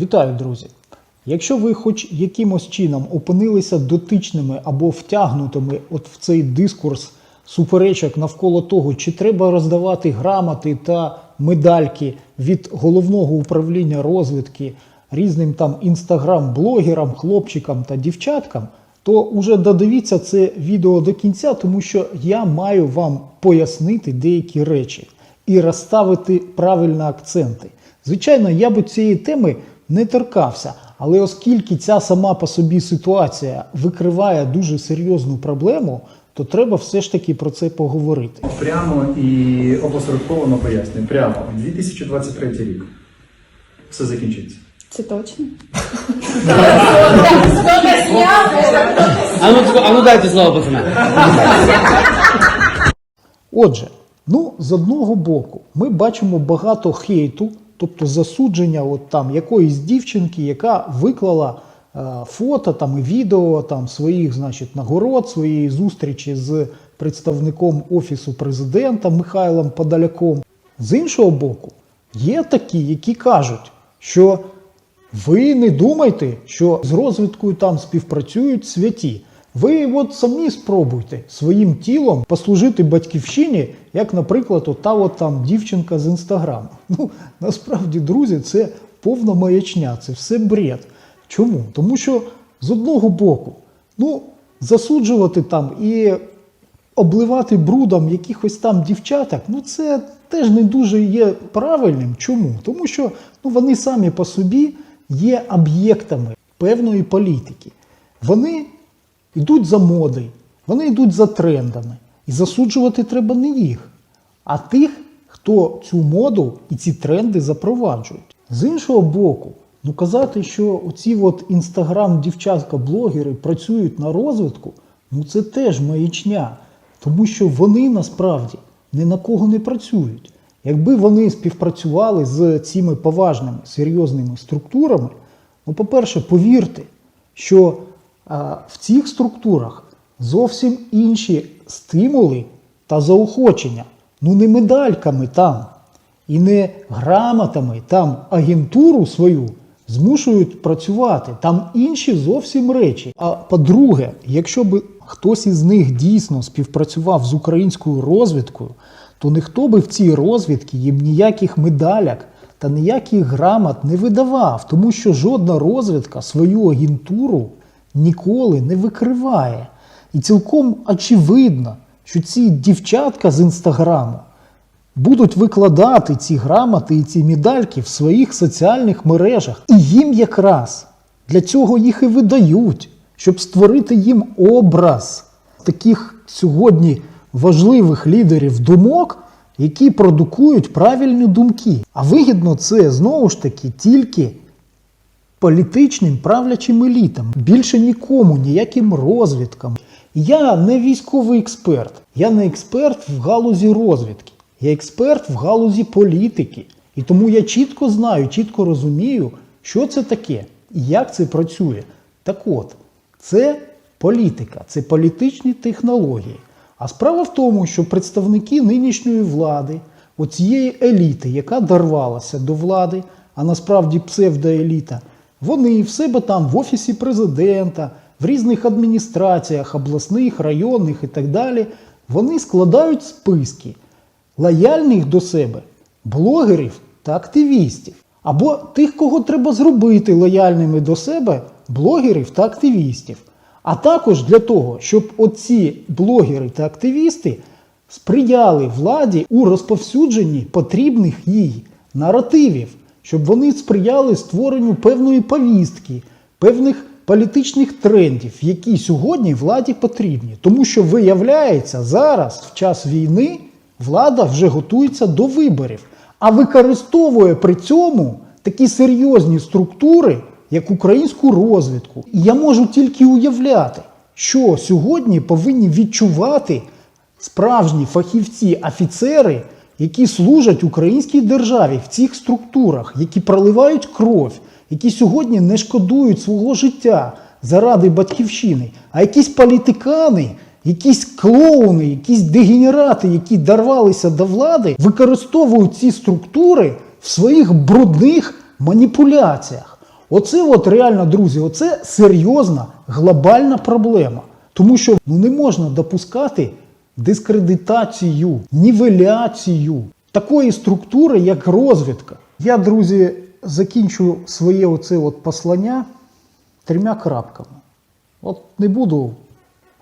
Вітаю, друзі! Якщо ви хоч якимось чином опинилися дотичними або втягнутими от в цей дискурс суперечок навколо того, чи треба роздавати грамоти та медальки від головного управління розвідки різним там інстаграм-блогерам, хлопчикам та дівчаткам, то уже додивіться це відео до кінця, тому що я маю вам пояснити деякі речі і розставити правильно акценти. Звичайно, я би цієї теми не торкався, але оскільки ця сама по собі ситуація викриває дуже серйозну проблему, то треба все ж таки про це поговорити. Прямо і опосередковано пояснюю. Прямо 2023 рік. Все закінчиться. Це точно? А ну, ну дайте слово, пацани. Отже, ну з одного боку, ми бачимо багато хейту, тобто засудження от там якоїсь дівчинки, яка виклала е, фото там і відео там своїх, значить, нагород, своєї зустрічі з представником офісу президента Михайлом Подоляком. З іншого боку, є такі, які кажуть, що ви не думайте, що з розвідкою там співпрацюють святі. Ви от самі спробуйте своїм тілом послужити батьківщині, як, наприклад, ота от там дівчинка з інстаграму. Ну, насправді, друзі, це повна маячня, це все бред. Чому? Тому що з одного боку, ну, засуджувати там і обливати брудом якихось там дівчаток, ну це теж не дуже є правильним. Чому? Тому що ну, вони самі по собі є об'єктами певної політики. Вони йдуть за модою, вони йдуть за трендами. І засуджувати треба не їх, а тих, хто цю моду і ці тренди запроваджують. З іншого боку, ну казати, що оці от інстаграм-дівчатка-блогери працюють на розвитку, ну це теж маячня. Тому що вони насправді ні на кого не працюють. Якби вони співпрацювали з цими поважними серйозними структурами, ну, по-перше, повірте, що в цих структурах зовсім інші стимули та заохочення. Ну не медальками там і не грамотами там агентуру свою змушують працювати. Там інші зовсім речі. А по-друге, якщо би хтось із них дійсно співпрацював з українською розвідкою, то ніхто би в цій розвідці їм ніяких медаляк та ніяких грамот не видавав, тому що жодна розвідка свою агентуру ніколи не викриває. І цілком очевидно, що ці дівчатка з інстаграму будуть викладати ці грамоти і ці медальки в своїх соціальних мережах. І їм якраз для цього їх і видають, щоб створити їм образ таких сьогодні важливих лідерів думок, які продукують правильні думки. А вигідно це знову ж таки тільки політичним правлячим елітам, більше нікому, ніяким розвідкам. Я не військовий експерт, я не експерт в галузі розвідки, я експерт в галузі політики. І тому я чітко знаю, чітко розумію, що це таке і як це працює. Так от, це політика, це політичні технології. А справа в тому, що представники нинішньої влади, оцієї еліти, яка дорвалася до влади, а насправді псевдоеліта, вони в себе там в офісі президента, в різних адміністраціях, обласних, районних і так далі, вони складають списки лояльних до себе блогерів та активістів. Або тих, кого треба зробити лояльними до себе блогерів та активістів. А також для того, щоб оці блогери та активісти сприяли владі у розповсюдженні потрібних їй наративів, щоб вони сприяли створенню певної повістки, певних політичних трендів, які сьогодні владі потрібні. Тому що виявляється, зараз, в час війни, влада вже готується до виборів, а використовує при цьому такі серйозні структури, як українську розвідку. І я можу тільки уявляти, що сьогодні повинні відчувати справжні фахівці, офіцери, які служать українській державі в цих структурах, які проливають кров, які сьогодні не шкодують свого життя заради батьківщини, а якісь політикани, якісь клоуни, якісь дегенерати, які дорвалися до влади, використовують ці структури в своїх брудних маніпуляціях. Оце от реально, друзі, оце серйозна глобальна проблема. Тому що ну, не можна допускати дискредитацію, нівеляцію такої структури, як розвідка. Я, друзі, закінчу своє оце от послання трьома крапками. От не буду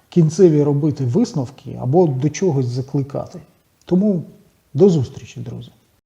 кінцеві робити висновки або до чогось закликати. Тому до зустрічі, друзі.